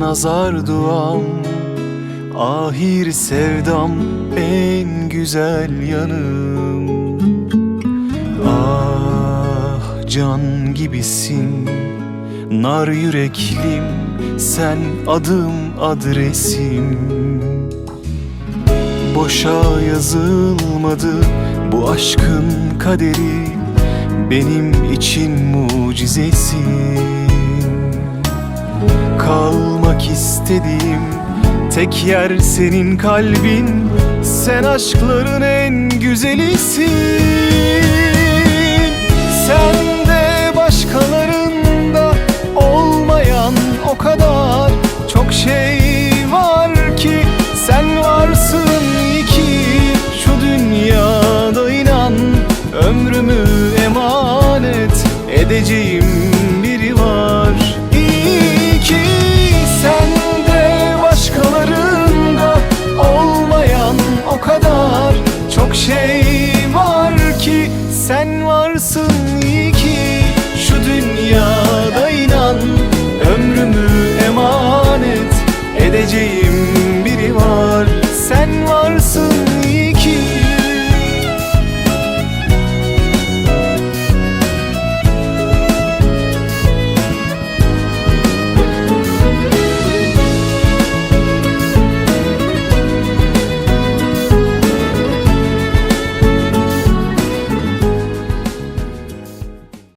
nazar duam Ahir sevdam en güzel yanım. Ah can gibisin Nar yüreklim sen adım adresim Boşa yazılmadı bu aşkın kaderi Benim için mucizesin Kalmak istediğim tek yer senin kalbin. Sen aşkların en güzelisin. Sen de başkalarında olmayan o kadar Çok şey var ki. Sen varsın iyi ki Şu dünyada inan. Ömrümü emanet edeceğim başkalarında